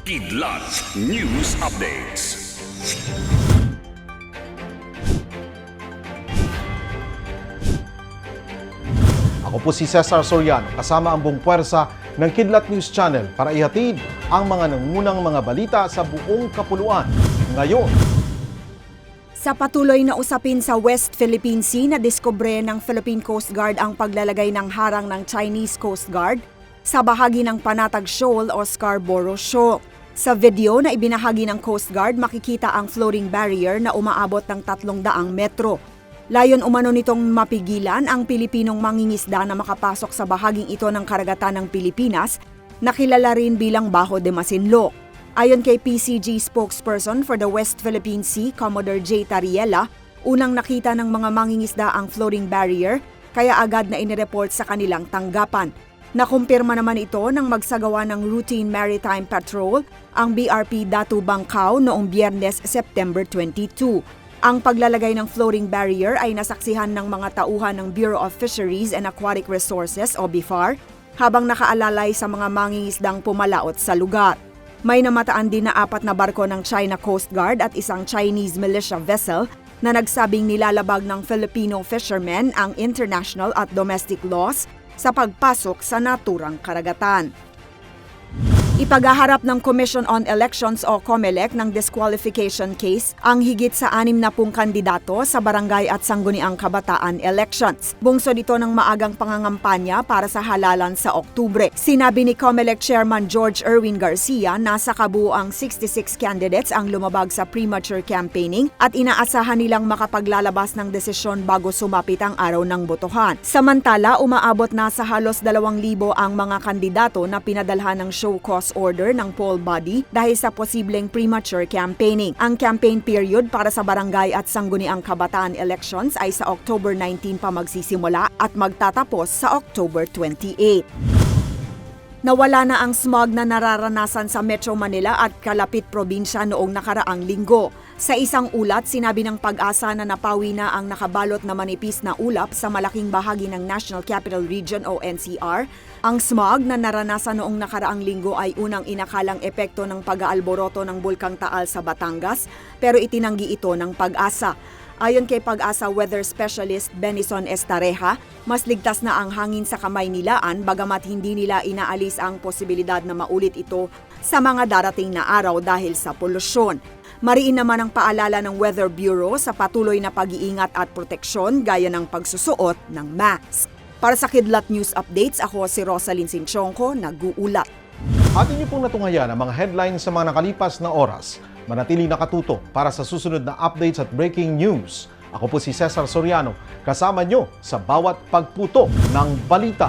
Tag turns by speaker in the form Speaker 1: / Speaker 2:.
Speaker 1: Kidlat News Updates.
Speaker 2: Ako po si Cesar Soriano, kasama ang buong puwersa ng Kidlat News Channel para ihatid ang mga nangunang mga balita sa buong kapuluan. Ngayon,
Speaker 3: Sa patuloy na usapin sa West Philippine Sea na diskubre ng Philippine Coast Guard ang paglalagay ng harang ng Chinese Coast Guard sa bahagi ng Panatag Shoal o Scarborough Shoal. Sa video na ibinahagi ng Coast Guard, makikita ang floating barrier na umaabot ng 300 metro. Layon umano nitong mapigilan ang Pilipinong mangingisda na makapasok sa bahaging ito ng karagatan ng Pilipinas na kilala rin bilang Bajo de Masinloc. Ayon kay PCG spokesperson for the West Philippine Sea, Commodore J. Tariela, unang nakita ng mga mangingisda ang floating barrier kaya agad na inireport sa kanilang tanggapan. Nakumpirma naman ito nang magsagawa ng routine maritime patrol ang BRP Datu Bangkao noong biyernes September 22. Ang paglalagay ng floating barrier ay nasaksihan ng mga tauhan ng Bureau of Fisheries and Aquatic Resources o BIFAR habang nakaalalay sa mga mangingisdang pumalaot sa lugar. May namataan din na apat na barko ng China Coast Guard at isang Chinese militia vessel na nagsabing nilalabag ng Filipino fishermen ang international at domestic laws sa pagpasok sa naturang karagatan. Ipagaharap ng Commission on Elections o COMELEC ng disqualification case ang higit sa anim na pung kandidato sa barangay at sangguniang kabataan elections. Bungso dito ng maagang pangangampanya para sa halalan sa Oktubre. Sinabi ni COMELEC Chairman George Erwin Garcia na sa kabuang 66 candidates ang lumabag sa premature campaigning at inaasahan nilang makapaglalabas ng desisyon bago sumapit ang araw ng botohan. Samantala, umaabot na sa halos 2,000 ang mga kandidato na pinadalhan ng show cause order ng poll body dahil sa posibleng premature campaigning. Ang campaign period para sa barangay at sangguniang kabataan elections ay sa October 19 pa magsisimula at magtatapos sa October 28. Nawala na ang smog na nararanasan sa Metro Manila at kalapit probinsya noong nakaraang linggo. Sa isang ulat, sinabi ng pag-asa na napawi na ang nakabalot na manipis na ulap sa malaking bahagi ng National Capital Region o NCR. Ang smog na naranasan noong nakaraang linggo ay unang inakalang epekto ng pag-aalboroto ng Bulkang Taal sa Batangas, pero itinanggi ito ng pag-asa. Ayon kay Pag-asa Weather Specialist Benison Estareja, mas ligtas na ang hangin sa kamay nilaan bagamat hindi nila inaalis ang posibilidad na maulit ito sa mga darating na araw dahil sa polusyon. Mariin naman ang paalala ng Weather Bureau sa patuloy na pag-iingat at proteksyon gaya ng pagsusuot ng mask. Para sa Kidlat News Updates, ako si Rosalyn Sinchonko, nag-uulat.
Speaker 2: atin niyo pong natungayan ang mga headlines sa mga nakalipas na oras. Manatili nakatuto para sa susunod na updates at breaking news. Ako po si Cesar Soriano, kasama nyo sa bawat pagputo ng balita.